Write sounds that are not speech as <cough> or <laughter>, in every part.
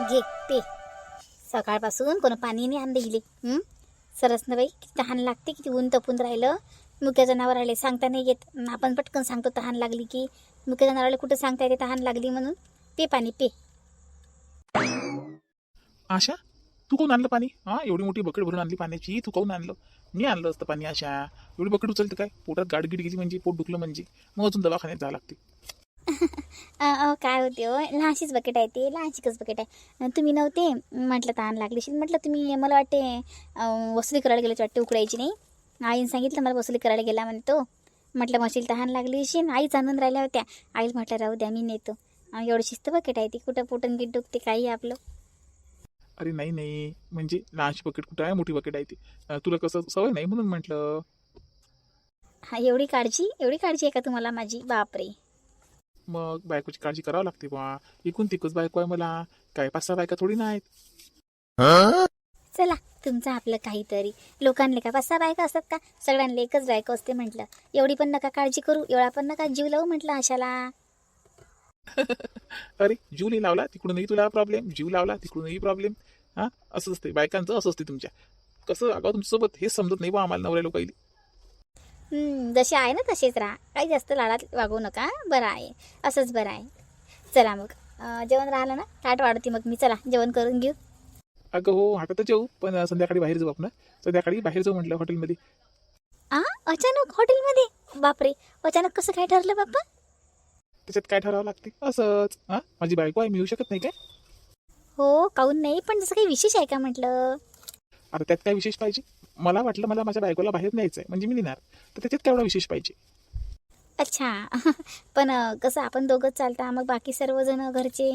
घे पे. सकाळपासून कोण पाणी नाही आणलं इले सरस ना बाई किती तहान लागते किती ऊन तपून राहिलं. मुक्या जनावर आले सांगता नाही येत. आपण पटकन सांगतो तहान लागली की. मुक्या जनावराला कुठं सांगता येते तहान लागली म्हणून? पे पाणी पे. आशा तू कोण आणलं पाणी? हा एवढी मोठी बकेट भरून आणली पाण्याची तू काऊन आणलं? मी आणलं असतं पाणी आशा. एवढी बकेट उचलते काय? पोटात गाडगीड गेली म्हणजे पोट दुखलं म्हणजे. मग अजून दवाखान्यात जावं लागते. अ, अ, काय होते हो? लहानशीच बकेट आहे ते लहानशीच बकेट आहे. तुम्ही नव्हते? म्हटलं तहान लागली असेल. म्हटलं तुम्ही मला वाटते वसुली करायला गेले वाटते उकडायची नाही. आईने सांगितलं मला वसुली करायला गेला म्हणे तो म्हटलं मशील तहान लागली असेल. आईच आणून राहिल्या होत्या. आईला म्हटलं राहू द्या मी नेतो. एवढी शिस्त बकेट आहे ती. कुठं पोटन गिट दुखते काही आपलं. अरे नाही नाही. म्हणजे लहानशी बकेट कुठं आहे? मोठी बकेट आहे ती. तुला कसं सवय नाही म्हणून म्हटलं. हा एवढी काळजी? एवढी काळजी आहे का तुम्हाला माझी? बापरे. मग बायकोची काळजी करावं लागते बा एकूण तिकच बायको आहे मला. काय पाच सहा बायका थोडी नाहीत. चला तुमचं आपलं काहीतरी. लोकांले का पाच सहा बायका असतात का? सगळ्यांना एकच बायको असते म्हटलं. एवढी पण नका काळजी करू एवढा पण नका जीव लावू म्हटलं आशाला. <laughs> अरे जीव नाही लावला? तिकडूनही तुला प्रॉब्लेम जीव लावला तिकडूनही प्रॉब्लेम हा? असं असते बायकांचं असं असते तुमच्या. कसं अगं तुमच्यासोबत हेच समजत नाही बा आम्हाला नवऱ्या लोकांना जसे आहे ना तसेच राहा. काही जास्त लाडात वागू नका बरं आहे. असंच बरं आहे. चला मग. जेवण राहिलं ना? ताट वाढते मग मी. चला जेवण करून घेऊ. अगं हो आता तर जाऊ पण संध्याकाळी बाहेर जाऊ आपण. संध्याकाळी बाहेर जाऊ म्हटलं हॉटेलमध्ये. आ? अचानक हॉटेलमध्ये? बापरे. अचानक कसं काय ठरलं बाप्पा? त्याच्यात काय ठरावं लागते? असंच. हा माझी बायको आहे मी येऊ शकत नाही काय? हो काहून नाही पण जसं काही विशेष आहे का म्हटलं? आता त्यात काय विशेष पाहिजे? मला वाटलं मला माझ्या बायकोला बाहेर न्यायचं आहे म्हणजे मी नेणार. तर त्याच्यात काय एवढा विशेष पाहिजे? अच्छा. <laughs> पण कसं आपण दोघंच चालता मग बाकी सर्वजण घरचे?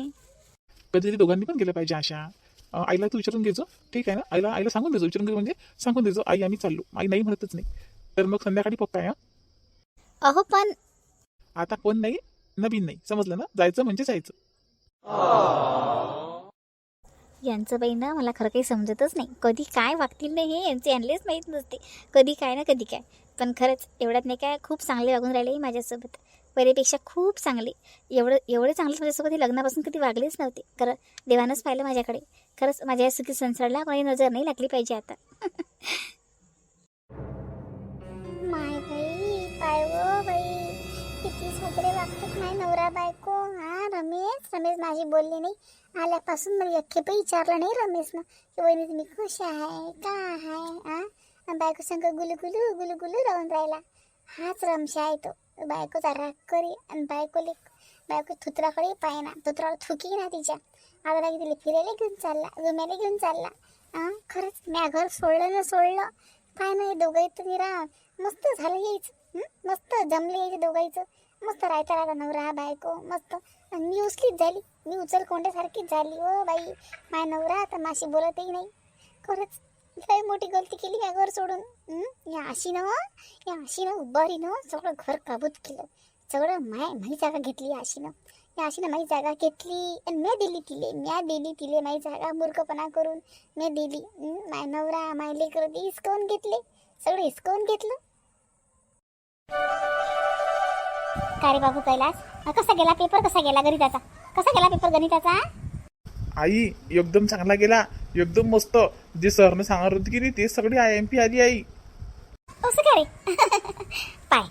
कधीतरी दोघांनी पण गेलं पाहिजे अशा आईला तू विचारून घ्यायचो ठीक आहे ना? आईला आईला सांगून द्यायचो विचारून म्हणजे सांगून द्यायचो आई आम्ही चाललो. आई नाही म्हणतच नाही. तर मग संध्याकाळी पप्पा आहे? अहो पण आता कोण नाही नवीन नाही. समजलं ना? जायचं म्हणजे जायचं. यांचं बाई ना मला खरं काही समजतच नाही. कधी काय वागतील नाही हे यांचे यांनाच माहीत नसते. कधी काय ना कधी काय. पण खरंच एवढ्यात नाही काय खूप चांगले वागून राहिले माझ्यासोबत. पहिल्यापेक्षा खूप चांगले. एवढं एवढे चांगले माझ्यासोबत हे लग्नापासून कधी वागलेच नव्हते. खरं देवानंच पाहिलं माझ्याकडे. खरंच माझ्या या सुखी संसाराला कोणी नजर नाही लागली पाहिजे आता. माय बाई बाई. किती साजरे वागतात नाही नवरा बायको. हा रमेश? रमेश माझी बोलली नाही. आल्यापासून मला एक पण विचारलं नाही रमेशनं. की वहिनी तुम्ही खुश आहे? का आहे? हा आणि बायको संग गुलू गुलू गुलू गुलू राहून राहिला. हाच रमशा आहे तो. बायकोचा राग करी आणि बायकोले बायको थुत्राकडे पाहिना. थुत्रावर थुकी ना तिच्या. आता लागे तिला फिरायला घेऊन चालला रुम्याला घेऊन चालला. हा खरंच म्या घर सोडलं ना सोडलं. काय नाही दोघाईचं तुम्ही मस्त झालं यायचं. मस्त जमले यायचं दोघाईचं मस्त राहता राहता नवरा बायको मस्त. आणि मी उचलीच झाली. मी उचल कोंड्यासारखीच झाली. ओ बाई माय नवरा आता माशी बोलतही नाही. खरंच लय मोठी गलती केली या घर सोडून. या हं? या अशी या उभारी न सगळं घर काबूत केलं. सगळं माय माझी जागा घेतली आशीनं. या आशीनं माझी जागा घेतली आणि मी दिली तिले. म्या दिली तिले माझी जागा मूर्खपणा करून. मी दिली. माय नवरा माय लेकर ते हिसकावून घेतले. सगळं हिसकावून घेतलं. का रे बाबू कैलास? कसा गेला पेपर कसा गेला गणिताचा? कसा गेला पेपर गणिताचा? आई एकदम चांगला गेला. एकदम मस्त. जे सरनं सांगणार होती की नाही ते सगळी आय एम पी आली आई. असं का रे? <laughs> पाय.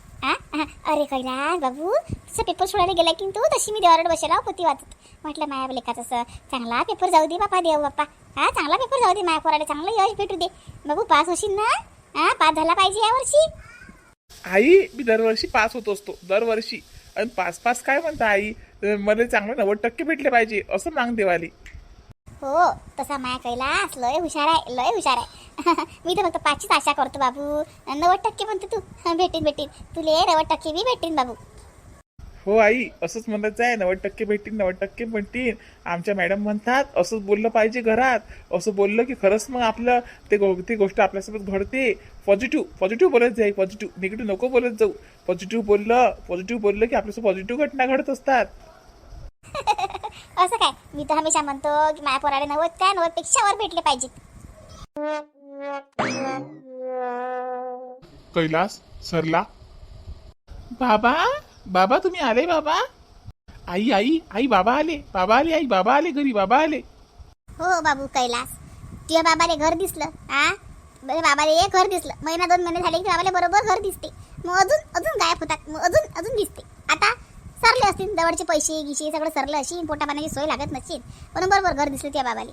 अरे कैलास बाबू तुझा पेपर सोडायला गेला की तू? तशी मी देवारड बसेला होती वाचत. म्हटलं माया लेखाचा असं चांगला पेपर जाऊ दे बापा देव बाप्पा. हा चांगला पेपर जाऊ दे माया पोराला चांगलं यश भेटू दे. बाबू पास होशील ना? हा पास झाला पाहिजे यावर्षी आई मी दरवर्षी पास होत असतो. दरवर्षी. आणि पास पास काय म्हणता आई? मला चांगले नव्वद टक्के भेटले पाहिजे असं माग देवाली. हो तसा माया कैलास लय हुशार आहे लय हुशार आहे. <laughs> मी तर फक्त पाचशीच आशा करतो बाबू. नव्वद टक्के म्हणतो तू. <laughs> भेटीन भेटीन. तुले नव्वद टक्के बी भेटीन बाबू. हो आई असंच म्हणत आहे. नव्वद टक्के भेटतील नव्वद टक्के भेटतील आमच्या मॅडम म्हणतात असंच बोललं पाहिजे घरात. असं बोललं की खरंच मग आपलं ते गो ती गोष्ट आपल्यासोबत घडते. पॉझिटिव्ह पॉझिटिव्ह बोलत जाईल पॉझिटिव्ह निगेटिव्ह नको बोलत जाऊ. पॉझिटिव्ह बोललं पॉझिटिव्ह बोललं की आपल्यासोबत पॉझिटिव्ह घटना घडत असतात. <laughs> असं काय? मी तर हमेशा म्हणतो की माया पोराला नव्वद काय? नव्वदपेक्षा वर भेटले पाहिजेत. कैलास सरला. बाबा? बाबा तुम्ही आले बाबा? आई आई आई बाबा आले बाबा आले आई बाबा आले घरी बाबा आले. हो बाबू कैलास. तुझ्या बाबाले घर दिसलं हा बरे बाबाले एक घर दिसलं. महिना दोन महिने झाले की बाबाले बरोबर घर दिसते. मग अजून अजून गायब होतात. मग अजून अजून दिसते. आता सरले असतील जवळचे पैसे गिशे सगळं सरलं असेल पोटा पाण्याची सोय लागत नसेल पण बरोबर घर दिसलं त्या बाबाले.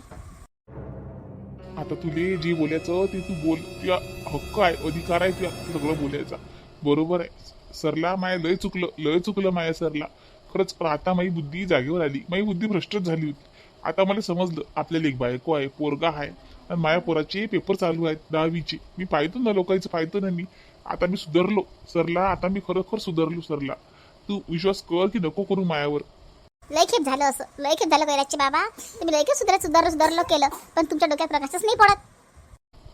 आता तुले जे बोलायचं ते तू बोल. तुझा हक्क आहे अधिकार आहे तुझा ते सगळं बोलायचा. बरोबर आहे. सरला माया लय चुकलं लय चुकलं माया सरला. खरंच पण आता माझी बुद्धी जागेवर आली. माझी बुद्धी भ्रष्टच झाली होती. आता मला समजलं आपल्याला एक बायको आहे पोरगा आहे आणि माया पोराचे पेपर चालू आहेत दहावीचे. मी पाहतो ना लोकांचं पाहतो ना मी. आता मी सुधारलो. सरला आता मी खरोखर सुधारलो सरला. तू विश्वास कर की नको करू मायावर. लय खेप झालं असं. लय खेप झालं कैलासचे बाबा. तुम्ही लय खेप सुधार सुधारलं सुधारलं केलं पण तुमच्या डोक्यात प्रकाशच नाही पडत.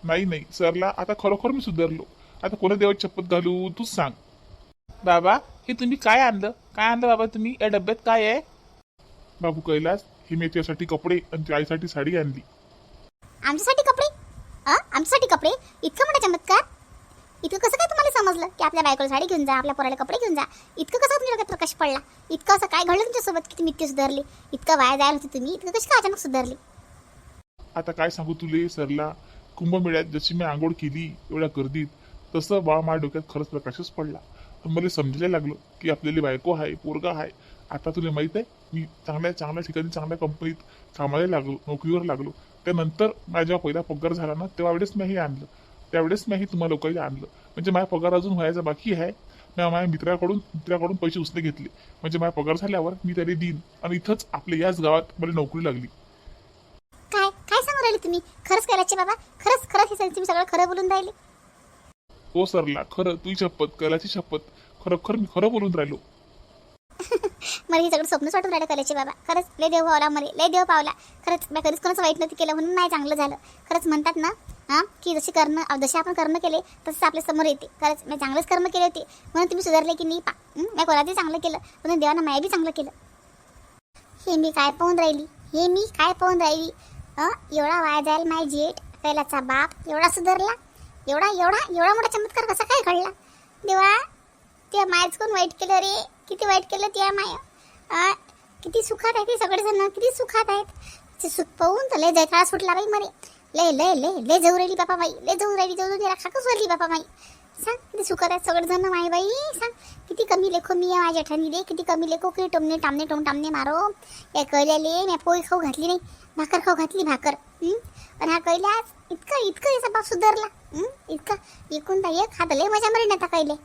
नाही नाही. सरला आता खरोखर मी सुधारलो. आता कोणा देवाची शपथ घालू? तूच सांग. बाबा हे तुम्ही काय आणलं? काय आणलं बाबा तुम्ही? या डब्यात काय आहे? बाबू कैलास हे मी त्यासाठी कपडे आणि ती आईसाठी साडी आणली. आमच्यासाठी कपडे? अ? आमच्यासाठी कपडे? इतकं मोठा चमत्कार. इतकं कसं काय तुम्हाला समजलं की आपल्या बायकोला साडी घेऊन जा आपल्या पोराला कपडे घेऊन जा? इतकं कसं तुमच्या डोक्यात प्रकाश पडला? इतकं असं काय घडलं तुमच्यासोबत की तुम्ही इतके सुधारले? इतकं वाया जायला होते तुम्ही? इतकं कशी काय अचानक सुधारली? आता काय सांगू तुले सरला? कुंभमेळ्यात जशी मी आंघोळ केली एवढ्या गर्दीत तसं बा माझ्या डोक्यात खरंच प्रकाशच पडला. मला समजायला लागलं की आपल्याला बायको आहे पोरगा आहे. आता तुला माहीत आहे मी चांगल्या चांगल्या ठिकाणी चांगल्या कंपनीत कामाला लागलो नोकरीवर लागलो. त्यानंतर माझा जेव्हा पहिला पगार झाला ना तेव्हा वेळेस मी हे आणलं. त्यावेळेस मी हे तुम्हाला लोकांना आणलं. म्हणजे माझा पगार अजून व्हायचा बाकी आहे. मी माझ्या मित्राकडून मित्राकडून पैसे उसने घेतले. म्हणजे माझा पगार झाल्यावर मी त्याने देईन. आणि इथंच आपल्या याच गावात मला नोकरी लागली. काय काय सांगू राहिले तुम्ही? खरंच कैलासचे बाबा? खरंच खरंच हे तुम्ही सगळं खरं बोलून राहिले. हो सरला. खरं तुझी शपथ कलाची शपथ. खरोखर मी खरं बोलून राहिलो. मला हे सगळं स्वप्नच वाटून राहिलं कलेचे बाबा. खरंच लय देव पावला मला लय देव पावला. खरंच मी कधीच कोणाचं वाईट नव्हती केलं म्हणून नाही चांगलं झालं. खरंच म्हणतात ना हां की जसे कर्म जसे आपण कर्म केले तसं आपल्यासमोर येते. खरंच मी चांगलेच कर्म केले होते. म्हणून तुम्ही सुधारले की नाही पा मी कोणाचंही चांगलं केलं म्हणून देवानं माया बी चांगलं केलं. हे मी काय पाहून राहिली? हे मी काय पाहून राहिली? अं? एवढा वाया जायला माय जेठ? कैलाचा बाप एवढा सुधारला? एवढा एवढा एवढा मोठा चमत्कार कसा काय घडला? देवा त्या मायच कोण वाईट केलं रे? किती वाईट केलं त्या माया किती सुखात आहे ते सगळेजण? किती सुखात आहेत? ते सुख पाहून तर लय जयकाळा सुटला बाई मरे. लय लय लय लय जाऊ राहिली बापा माई लय जाऊ राहिली जाऊ राहिली राखाकच राहिली बापा माई सांग किती सुखात आहेत सगळेजण माय बाई सांग किती कमी लेखो मी माझ्या ठरणी किती कमी लेखो की टोमने टामने टोम टामने मारो. या कैल्याले मी पोळी खाऊ घातली नाही भाकर खाऊ घातली भाकर. हं? आणि हा कैलास इतका इतकं याचा बाप सुधारला? इतका एकूण एक हात लय मजा मरेन आता कैले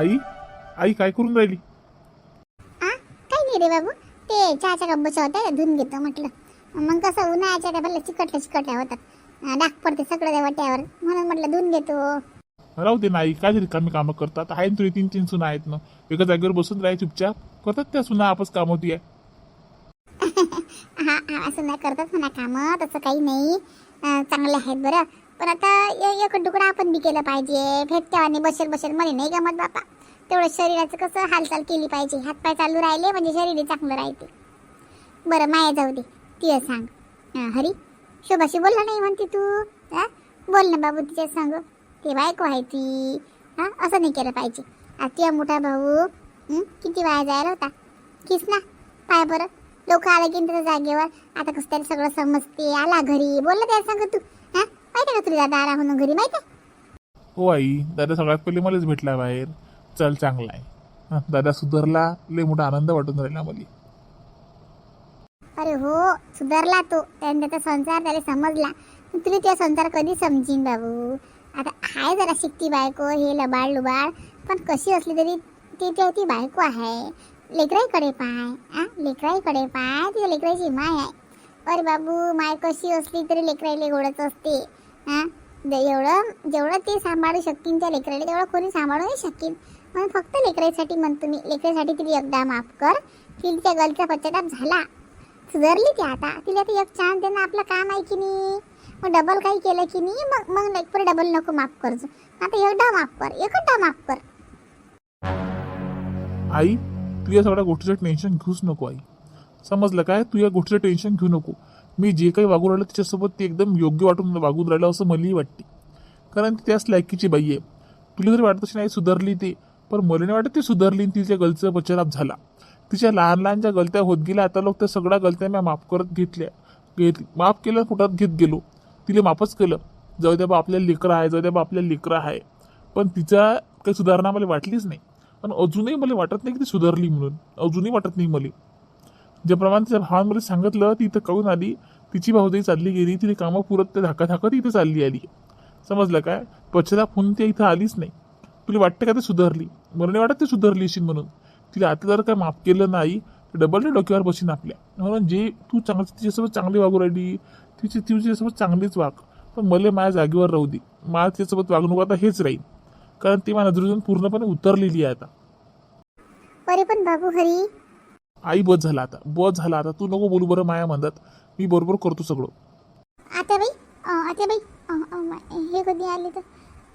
आई आई काय करून राहिली? आ काही नाही रे बाबू ते चहाच्या कब्बच्या होत्या त्या धुवून घेतो म्हटलं. मग कसं उन्हाळ्याच्या भरल्या चिकटल्या चिकटल्या होतात. डाग पडते सगळं त्या वाट्यावर. म्हणून म्हटलं धुवून घेतो. राहू दे नाही काय तरी कामी कामं करतात. आहे तुझे तीन तीन सुना आहेत ना. एका जागेवर बसून राहाय चुपचाप. करतात त्या सुना आपच काम होती आहे हा असं नाही करतात म्हणा कामं. तसं काही नाही. चांगले आहेत बरं. पण आता एक तुकडा आपण बी केलं पाहिजे. भेटत्यावाने बसेल बसेल मध्ये नाही गमत बापा. तेवढं शरीराचं कसं हालचाल केली पाहिजे. हातपाय चालू राहिले म्हणजे शरीर चांगलं राहते. बरं माया जाऊ दे. ती सांग. हरी शोभाशी बोलला नाही म्हणते तू? हा? बोल ना बाबू तिच्या सांग. ते बायको आहे ती. हा असं नाही केलं पाहिजे. आता मोठा भाऊ किती वाया जायला होता? किस ना पाय बरं. लोक आले की त्याच्या जागेवर. आता कसं तरी सगळं समजते. आला घरी. बोललं त्या सांग तू. हा? माहिती का तुला दादा आला म्हणून घरी? माहिती हो आई दादा सगळ्यात पहिले मलाच भेटला बाहेर. चल चांगला आहे. दादा सुधारला. लय मोठा आनंद वाटून राहिला मला. अरे हो सुधारला तो. त्याने त्याचा संसार त्याला समजला. तुला त्या संसार कधी समजीन बाबू? आता हाय जरा शिकती बायको हे लबाड लुबाड. पण कशी असली तरी ती ती ती बायको आहे. लेकराईकडे पाय आ? लेकराईकडे पाय तिच्या लेकराईची माय आहे. अरे बाबू माय कशी असली तरी लेकराईले गोडच असते हा एवढं जेवढं ते सांभाळू शकतील त्या लेकराला तेवढं कोणी सांभाळू नाही शकेल म्हणून फक्त लेकराईसाठी म्हणतो मी लेकराईसाठी तिला एकदा माफ कर. की त्या गलचा पश्चाताप झाला. सुधारली ती आता. तिला ते एक चान्स देणं आपलं काम आहे की नाही? मग डबल काही केलं की नाही? मग मग एक डबल नको माफ करजो आता एकदा माफ कर. एकदा माफ कर. आई तू या सगळ्या गोष्टीचं टेन्शन घेऊच नको आई. समजलं काय? तू या गोष्टीचं टेन्शन घेऊ नको. मी जे काही वागू राहिलं त्याच्यासोबत ते एकदम योग्य वाटून वागून राहिलं असं मलाही वाटते. कारण ती त्याच लायकीची बाई आहे. तुला जरी वाटत अशी नाही सुधारली ते पण मला नाही वाटत ती सुधारली तिच्या गलचा पश्चाताप झाला. तिच्या लहान लहान ज्या गलत्या होत गेल्या आता लोक त्या सगळ्या गलत्या मी माफ करत घेतल्या. घेत माफ केलं कुठं घेत गेलो. तिला माफच केलं. जाऊ द्या बा आपल्या लेकरं आहे जाऊ द्या बा आपल्या लेकरं आहे. पण तिच्या काही सुधारणा मला वाटलीच नाही. पण अजूनही मला वाटत नाही की ती सुधारली म्हणून. अजूनही वाटत नाही मला. ज्याप्रमाणे तिच्या भावांमध्ये सांगितलं ती इथं कळून आली? तिची भाऊजाई चालली गेली तिने कामं पुरत ते धाका धाकत इथं चालली आली. समजलं काय? पश्चाताप होऊन ते इथं आलीच नाही. तुला वाटतं का ते सुधारली? मला नाही वाटत ते सुधारली असेल म्हणून. तिला आता जर काय माफ केलं नाही तर डबल डोक्यावर बसीन आपल्या म्हणून जे तू चांगलं तिच्यासोबत चांगली वागू राहिली तिची ती तिच्यासोबत चांगलीच वाग. पण मला माझ्या जागेवर राहू दे. माझ्या तिच्यासोबत वागणूक आता हेच राहील. कारण ती माझ्या नजरेतून पूर्णपणे उतरलेली आहे आता. अरे पण बाबू हरी. आई बस झाला आता. बस झाला आता. तू नको बोलू बरं माया म्हणतात. मी बरोबर करतो सगळं. आत्याबाई अं, अं, मा- हे कधी आले तर?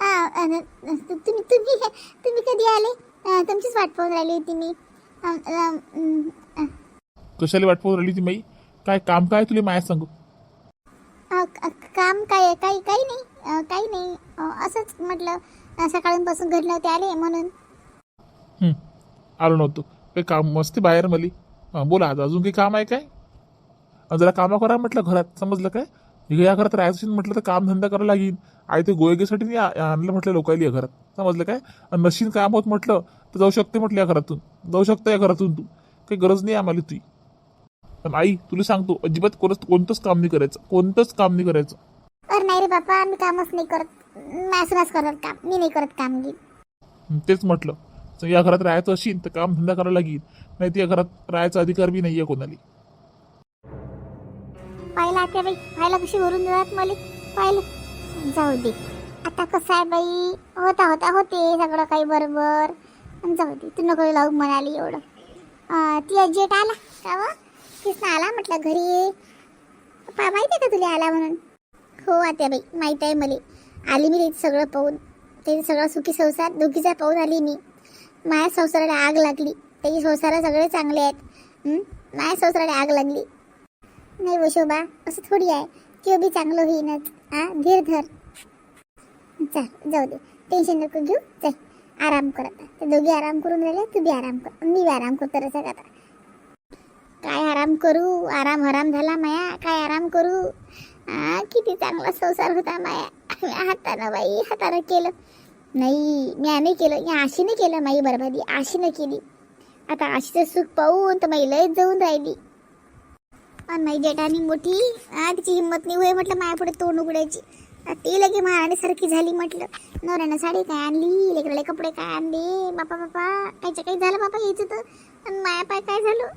आ, तुम्ही तुम्ही तुम्ही कधी आले? तुमचीच वाट पाहून राहिली होती मी. अं, अं, कशाला वाट पाहून राहिली ती माई काय काम काय तुला माया सांगू? अं, काम काय आहे? काही काही नाही. अं, काही नाही. अं, असंच म्हटलं अं, सकाळपासून घरी नव्हते आले म्हणून. हं, आलो नव्हतो. काही काम मस्ती बाहेर मली. हां बोला आता अजून काही काम आहे काय? अं, जरा कामं करा म्हटलं घरात. समजलं काय? हे या घरात राहायचं असेल म्हटलं तर काम धंदा करायला लागेल. आई ते गोयगेसाठी आणलं म्हटलं लोकायला या घरात. समजलं काय? नशीन काम होत म्हटलं तर जाऊ शकते म्हटलं या घरातून. जाऊ शकतं या घरातून तू. काही गरज नाही आम्हाला तुझी. पण आई तुला सांगतो अजिबात कोणच कोणतंच काम नाही करायचं. कोणतंच काम नाही करायचं. अरे नाही रे बापा मी कामच नाही करत. मॅस मॅस करत काम. मी नाही करत काम तेच म्हटलं. या घरात राहायचं असेल तर काम धंदा करायला लागेल. नाही या घरात राहायचा अधिकार बी नाही आहे कोणाला. पाहिलं आता बाई पाहिलं कशी वरून जात मला पाहिलं. जाऊ दे. आता कसं आहे बाई? होता होता होते सगळं काही बरोबर. पण जाऊ दे तू नको लावू म्हणाली एवढं. ती जेट आला. का व आला म्हटलं घरी. पा माहिती आहे का तुला आला म्हणून? हो आत्या बाई माहीत आहे मला. आली मी त्याचं सगळं पाहून. ते सगळं सुखी संसार दोघीचा पाहून आली मी. माझ्या संसाराला आग लागली. त्याची संसार सगळे चांगले आहेत. माझ्या संसाराला आग लागली. नाही वो शोभा असं थोडी आहे. किंवा बी चांगलं होईनच. हा धीर धर. चल जाऊ दे. टेन्शन नको घेऊ. चल आराम कर आता. ते दोघे आराम करून राहिले तू बी आराम कर. मी बी आराम करतो रसक आता. काय आराम करू? आराम हराम झाला माया. काय आराम करू? हा किती चांगला संसार होता माया. हाताना हातानं बाई हातानं केलं. नाही मी नाही केलं. या आशीने केलं माई बरबादी आशीनं केली. आता आशीचं सुख पाहून तर माई लयच जाऊन राहिली. आणि माझी जेठानी मोठी तिची हिंमत नाही होय म्हटलं माझ्यापुढे तोंड उघडायची. ती लगे सारखी झाली म्हटलं. नवऱ्यानं साडी काय आणली लेकराले कपडे काय आणले बापा बापा कायच्या काही झालं बापा यायचं तर? आणि माया पाय काय झालं?